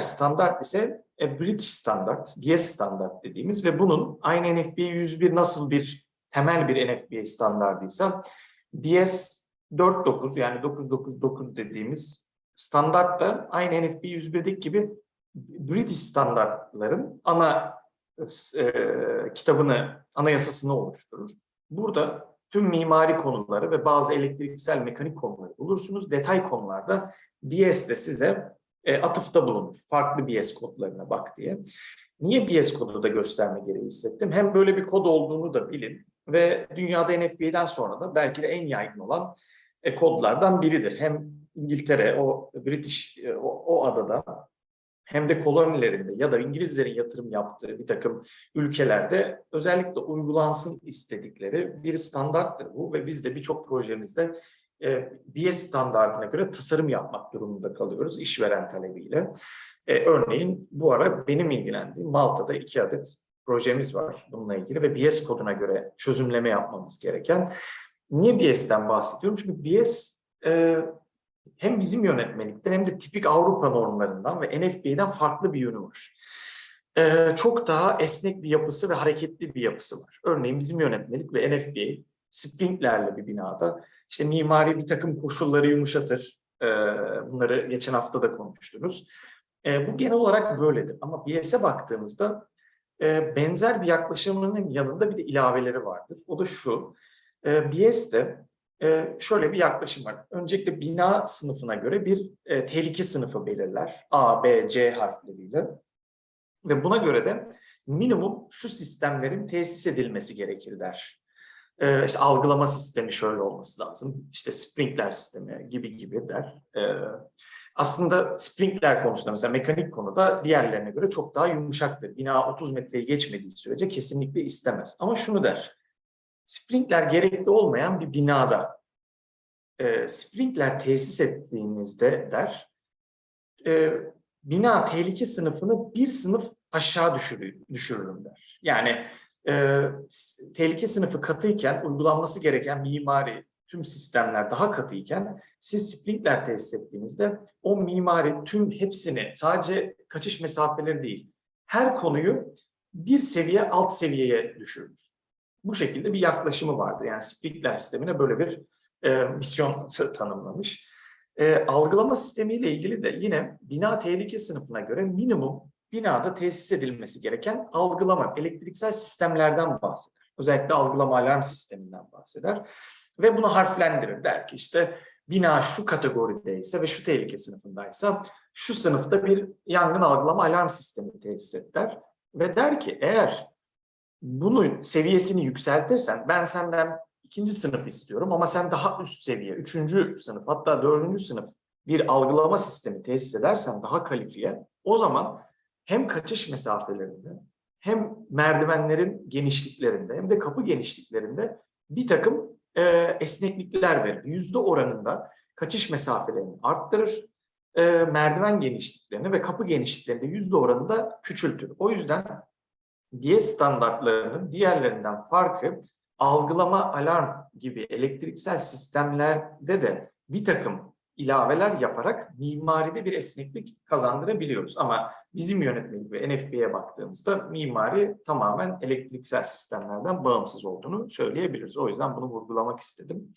standart ise e, British Standard, BS standart dediğimiz ve bunun aynı NFPA 101 nasıl bir temel bir NFPA standardıysa BS 49 yani 999 dediğimiz standart da aynı NFPA 101'deki gibi British standartların ana e, kitabını, anayasasını oluşturur. Burada tüm mimari konuları ve bazı elektriksel mekanik konuları bulursunuz. Detay konularda BS de size e, atıfta bulunur. Farklı BS kodlarına bak diye. Niye BS kodu da gösterme gereği hissettim? Hem böyle bir kod olduğunu da bilin ve dünyada NFPA'den sonra da belki de en yaygın olan e, kodlardan biridir. Hem İngiltere, o British, e, o, o adada hem de kolonilerinde ya da İngilizlerin yatırım yaptığı bir takım ülkelerde özellikle uygulansın istedikleri bir standarttır bu ve biz de birçok projemizde e, BS standartına göre tasarım yapmak durumunda kalıyoruz işveren talebiyle. E, örneğin bu ara benim ilgilendiğim Malta'da iki adet projemiz var bununla ilgili ve BS koduna göre çözümleme yapmamız gereken. Niye BS'ten bahsediyorum? Çünkü BS e, hem bizim yönetmelikten hem de tipik Avrupa normlarından ve NFPA'den farklı bir yönü var. Ee, çok daha esnek bir yapısı ve hareketli bir yapısı var. Örneğin bizim yönetmelik ve NFPA sprintlerle bir binada işte mimari bir takım koşulları yumuşatır. Ee, bunları geçen hafta da konuştunuz. Ee, bu genel olarak böyledir. Ama BS'e baktığımızda e, benzer bir yaklaşımının yanında bir de ilaveleri vardır. O da şu. E, BS'de e, şöyle bir yaklaşım var. Öncelikle bina sınıfına göre bir e, tehlike sınıfı belirler. A, B, C harfleriyle. Ve buna göre de minimum şu sistemlerin tesis edilmesi gerekir der. E, işte algılama sistemi şöyle olması lazım. İşte sprinkler sistemi gibi gibi der. E, aslında sprinkler konusunda mesela mekanik konuda diğerlerine göre çok daha yumuşaktır. Bina 30 metreyi geçmediği sürece kesinlikle istemez. Ama şunu der. Sprinkler gerekli olmayan bir binada e, sprinkler tesis ettiğinizde der, e, bina tehlike sınıfını bir sınıf aşağı düşürür, düşürürüm der. Yani e, tehlike sınıfı katıyken uygulanması gereken mimari tüm sistemler daha katıyken siz sprinkler tesis ettiğinizde o mimari tüm hepsini sadece kaçış mesafeleri değil her konuyu bir seviye alt seviyeye düşürür. Bu şekilde bir yaklaşımı vardı. Yani sprinkler sistemine böyle bir e, misyon tanımlamış. E, algılama sistemiyle ilgili de yine bina tehlike sınıfına göre minimum binada tesis edilmesi gereken algılama, elektriksel sistemlerden bahseder. Özellikle algılama alarm sisteminden bahseder. Ve bunu harflendirir. Der ki işte bina şu kategorideyse ve şu tehlike sınıfındaysa şu sınıfta bir yangın algılama alarm sistemi tesis et der. Ve der ki eğer bunun seviyesini yükseltirsen ben senden ikinci sınıf istiyorum ama sen daha üst seviye, üçüncü sınıf hatta dördüncü sınıf bir algılama sistemi tesis edersen daha kalifiye o zaman hem kaçış mesafelerinde hem merdivenlerin genişliklerinde hem de kapı genişliklerinde bir takım e, esneklikler verir. Yüzde oranında kaçış mesafelerini arttırır, e, merdiven genişliklerini ve kapı genişliklerini de yüzde oranında küçültür. O yüzden BS standartlarının diğerlerinden farkı algılama alarm gibi elektriksel sistemlerde de bir takım ilaveler yaparak mimaride bir esneklik kazandırabiliyoruz. Ama bizim yönetmelik ve NFP'ye baktığımızda mimari tamamen elektriksel sistemlerden bağımsız olduğunu söyleyebiliriz. O yüzden bunu vurgulamak istedim.